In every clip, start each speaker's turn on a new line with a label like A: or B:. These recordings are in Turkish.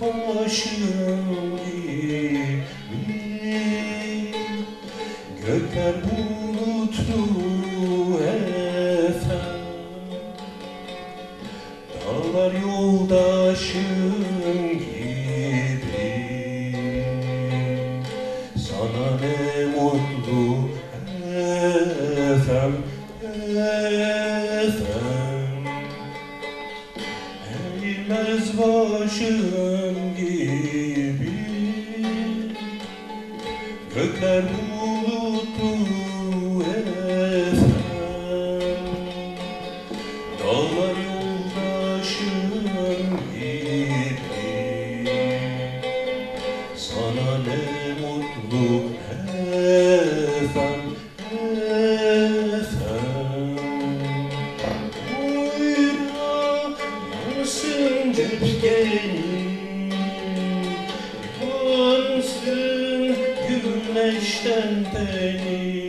A: başım gibi Gökler bulutlu efem Dağlar yoldaşım gibi Sana ne mutlu efem efem. Eğilmez başım Gökler bulutlu efem Dağlar yoldaşım gibi. Sana ne mutlu efem efem. Uyla yansın cepkenin Yansın güneşten tenin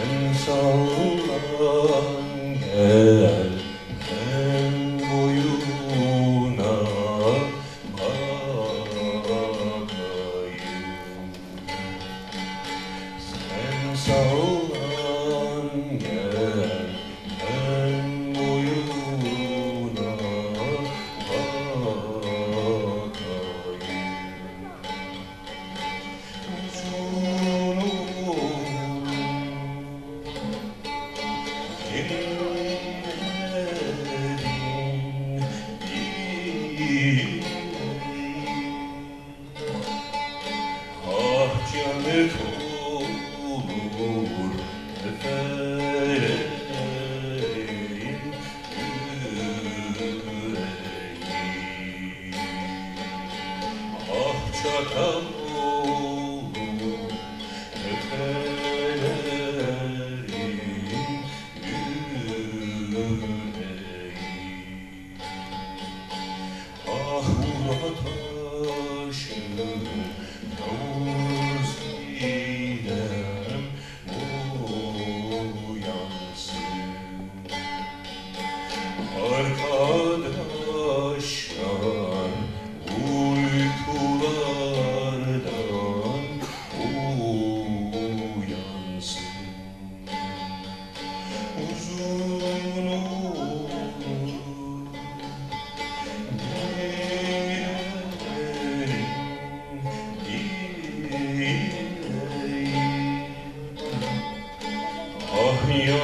A: Sen sallan gel Canı olur efendim. Yüreği Ah